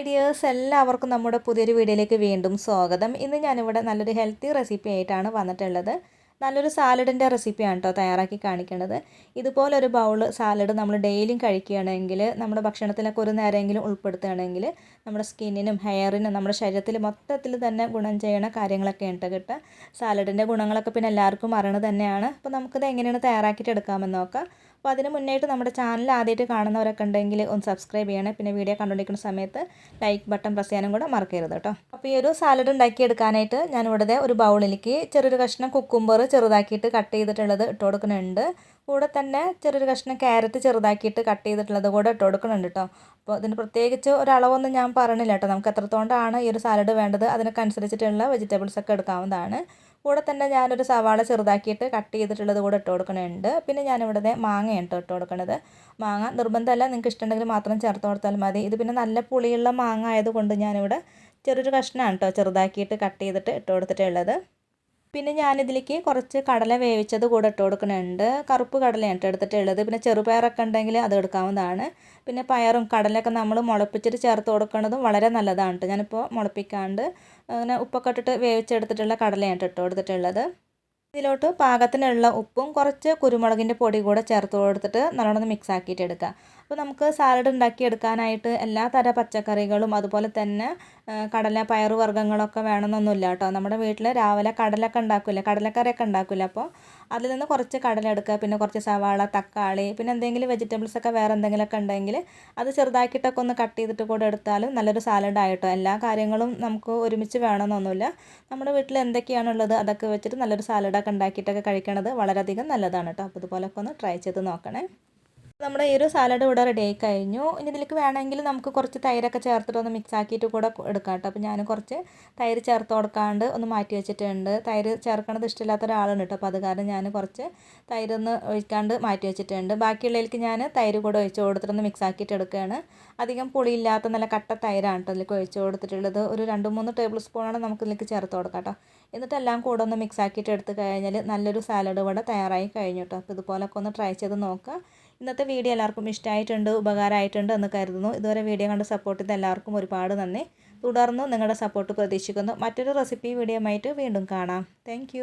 Hi dears എല്ലാവർക്കും നമ്മുടെ പുതിയൊരു വീഡിയോയിലേക്ക് വീണ്ടും സ്വാഗതം. ഇന്ന് ഞാനിവിടെ നല്ലൊരു ഹെൽത്തി റെസിപ്പി ആയിട്ടാണ് വന്നിട്ടുള്ളത്. നല്ലൊരു സാലഡിന്റെ റെസിപ്പിയാണ് കേട്ടോ തയ്യാറാക്കി കാണിക്കേണ്ടത് ഇതുപോലൊരു ബൗൾ സാലഡ് നമ്മൾ ഡെയിലിയും കഴിക്കുകയാണെങ്കിൽ നമ്മുടെ ഭക്ഷണത്തിലൊക്കെ ഒരു നേരമെങ്കിലും ഉൾപ്പെടുത്തുകയാണെങ്കിൽ നമ്മുടെ സ്കിന്നിനും ഹെയറിനും നമ്മുടെ ശരീരത്തിൽ മൊത്തത്തിൽ തന്നെ ഗുണം ചെയ്യണ കാര്യങ്ങളൊക്കെ ഉണ്ട് കിട്ടുക സാലഡിന്റെ ഗുണങ്ങളൊക്കെ പിന്നെ എല്ലാവർക്കും അറിയണത് തന്നെയാണ്. അപ്പോൾ നമുക്കിത് എങ്ങനെയാണ് തയ്യാറാക്കിയിട്ട് എടുക്കാമെന്ന് നോക്കാം. അപ്പോൾ അതിന് മുന്നേയിട്ട് നമ്മുടെ ചാനൽ ആദ്യമായിട്ട് കാണുന്നവരൊക്കെ ഉണ്ടെങ്കിൽ ഒന്ന് സബ്സ്ക്രൈബ് ചെയ്യണം. പിന്നെ വീഡിയോ കണ്ടുകൊണ്ടിരിക്കുന്ന സമയത്ത് ലൈക്ക് ബട്ടൺ പ്രസ് ചെയ്യാനും കൂടെ മറക്കരുത് കേട്ടോ. അപ്പോൾ ഈ ഒരു സാലഡ് ഉണ്ടാക്കിയെടുക്കാനായിട്ട് ഞാൻ ഇവിടെ ഒരു ബൗളിലേക്ക് ചെറിയൊരു കഷ്ണം കുക്കുംബർ ചെറുതാക്കിയിട്ട് കട്ട് ചെയ്തിട്ടുള്ളത് ഇട്ട് കൊടുക്കുന്നുണ്ട്. കൂടെ തന്നെ ചെറിയൊരു കഷ്ണം ക്യാരറ്റ് ചെറുതാക്കിയിട്ട് കട്ട് ചെയ്തിട്ടുള്ളത് കൂടെ ഇട്ട് കൊടുക്കുന്നുണ്ട് കേട്ടോ. അപ്പോൾ ഇതിന് പ്രത്യേകിച്ച് ഒരളവൊന്നും ഞാൻ പറഞ്ഞില്ല കേട്ടോ. നമുക്ക് എത്രത്തോണ്ടാണ് ഈ ഒരു സാലഡ് വേണ്ടത്? അതിനൊക്കെ അനുസരിച്ചിട്ടുള്ള വെജിറ്റബിൾസ് ഒക്കെ എടുക്കാവുന്നതാണ്. കൂടെ തന്നെ ഞാനൊരു സവാള ചെറുതാക്കിയിട്ട് കട്ട് ചെയ്തിട്ടുള്ളത് കൂടെ ഇട്ട് കൊടുക്കണുണ്ട്. പിന്നെ ഞാനിവിടെ മാങ്ങയാണ് കേട്ടോ ഇട്ട് കൊടുക്കണത്. മാങ്ങ നിർബന്ധമല്ല നിങ്ങൾക്ക് ഇഷ്ടമുണ്ടെങ്കിൽ മാത്രം ചേർത്ത് കൊടുത്താൽ മതി. ഇത് പിന്നെ നല്ല പുളിയുള്ള മാങ്ങ ആയതുകൊണ്ട് ഞാനിവിടെ ചെറിയൊരു കഷ്ണമാണ് കേട്ടോ ചെറുതാക്കിയിട്ട് കട്ട് ചെയ്തിട്ട് ഇട്ട് കൊടുത്തിട്ടുള്ളത്. പിന്നെ ഞാനിതിലേക്ക് കുറച്ച് കടല വേവിച്ചത് കൂടെ ഇട്ട് കൊടുക്കുന്നുണ്ട്. കറുപ്പ് കടലയാണ് കേട്ടോ എടുത്തിട്ടുള്ളത് പിന്നെ ചെറുപയറൊക്കെ ഉണ്ടെങ്കിൽ അത് എടുക്കാവുന്നതാണ്. പിന്നെ പയറും കടലൊക്കെ നമ്മൾ മുളപ്പിച്ചിട്ട് ചേർത്ത് കൊടുക്കുന്നതും വളരെ നല്ലതാണ് കേട്ടോ. ഞാനിപ്പോൾ മുളപ്പിക്കാണ്ട് അങ്ങനെ ഉപ്പൊക്കെ ഇട്ടിട്ട് വേവിച്ചെടുത്തിട്ടുള്ള കടലയാണ് ഇട്ട് കൊടുത്തിട്ടുള്ളത്. ഇതിലോട്ട് പാകത്തിനുള്ള ഉപ്പും കുറച്ച് കുരുമുളകിന്റെ പൊടി കൂടെ ചേർത്ത് കൊടുത്തിട്ട് നല്ലോണം മിക്സ് ആക്കിയിട്ട് എടുക്കുക അപ്പോൾ നമുക്ക് സാലഡ് ഉണ്ടാക്കി എടുക്കാനായിട്ട് എല്ലാ തര പച്ചക്കറികളും അതുപോലെ തന്നെ കടല പയറു വർഗങ്ങളൊക്കെ വേണമെന്നൊന്നുമില്ല കേട്ടോ. നമ്മുടെ വീട്ടിൽ രാവിലെ കടലൊക്കെ ഉണ്ടാക്കില്ല? കടലക്കറിയൊക്കെ ഉണ്ടാക്കില്ല? അപ്പോൾ അതിൽ നിന്ന് കുറച്ച് കടല എടുക്കുക പിന്നെ കുറച്ച് സവാള തക്കാളി പിന്നെ എന്തെങ്കിലും വെജിറ്റബിൾസ് ഒക്കെ വേറെ എന്തെങ്കിലുമൊക്കെ ഉണ്ടെങ്കിൽ അത് ചെറുതാക്കിയിട്ടൊക്കെ ഒന്ന് കട്ട് ചെയ്തിട്ട് കൂടെ എടുത്താലും നല്ലൊരു സാലഡായിട്ടോ എല്ലാ കാര്യങ്ങളും നമുക്ക് ഒരുമിച്ച് വേണമെന്നൊന്നുമില്ല. നമ്മുടെ വീട്ടിൽ എന്തൊക്കെയാണുള്ളത് അതൊക്കെ വെച്ചിട്ട് നല്ലൊരു സാലഡൊക്കെ ഉണ്ടാക്കിയിട്ടൊക്കെ കഴിക്കണത് വളരെയധികം നല്ലതാണ് കേട്ടോ. അപ്പോൾ ഇതുപോലൊക്കെ ഒന്ന് ട്രൈ ചെയ്ത് നോക്കണേ. നമ്മുടെ ഈ ഒരു സാലഡ് ഇവിടെ റെഡി ആയി കഴിഞ്ഞു. ഇനി ഇതിലേക്ക് വേണമെങ്കിൽ നമുക്ക് കുറച്ച് തൈരൊക്കെ ചേർത്തിട്ട് ഒന്ന് മിക്സ് ആക്കിയിട്ട് കൂടെ എടുക്കാം കേട്ടോ. അപ്പോൾ ഞാൻ കുറച്ച് തൈര് ചേർത്ത് കൊടുക്കാണ്ട് ഒന്ന് മാറ്റി വെച്ചിട്ടുണ്ട്. തൈര് ചേർക്കണത് ഇഷ്ടമില്ലാത്ത ഒരാളാണ് കേട്ടോ. അപ്പോൾ അത് കാരണം ഞാൻ കുറച്ച് തൈര് ഒന്ന് ഒഴിക്കാണ്ട് മാറ്റി വെച്ചിട്ടുണ്ട്. ബാക്കിയുള്ളതിലേക്ക് ഞാൻ തൈര് കൂടെ ഒഴിച്ച് കൊടുത്തിട്ടൊന്ന് മിക്സ് ആക്കിയിട്ട് എടുക്കുകയാണ്. അധികം പുളിയില്ലാത്ത നല്ല കട്ട തൈരാണ് കേട്ടോ അതിലേക്ക് ഒഴിച്ച് കൊടുത്തിട്ടുള്ളത്. ഒരു രണ്ട് മൂന്ന് ടേബിൾ സ്പൂണാണ് നമുക്ക് ഇതിലേക്ക് ചേർത്ത് കൊടുക്കാം കേട്ടോ. എന്നിട്ട് എല്ലാം കൂടെ ഒന്ന് മിക്സ് ആക്കിയിട്ട് എടുത്ത് കഴിഞ്ഞാൽ നല്ലൊരു സാലഡ് ഇവിടെ തയ്യാറായി കഴിഞ്ഞു കേട്ടോ. അപ്പോൾ ഇതുപോലൊക്കെ ഒന്ന് ട്രൈ ചെയ്ത് നോക്കുക. ഇന്നത്തെ വീഡിയോ എല്ലാവർക്കും ഇഷ്ടമായിട്ടുണ്ട് ഉപകാരമായിട്ടുണ്ട് എന്ന് കരുതുന്നു. ഇതുവരെ വീഡിയോ കണ്ട് സപ്പോർട്ട് ചെയ്ത എല്ലാവർക്കും ഒരുപാട് നന്ദി. തുടർന്ന് നിങ്ങളുടെ സപ്പോർട്ട് പ്രതീക്ഷിക്കുന്നു. മറ്റൊരു റെസിപ്പി വീഡിയോ ആയിട്ട് വീണ്ടും കാണാം. താങ്ക്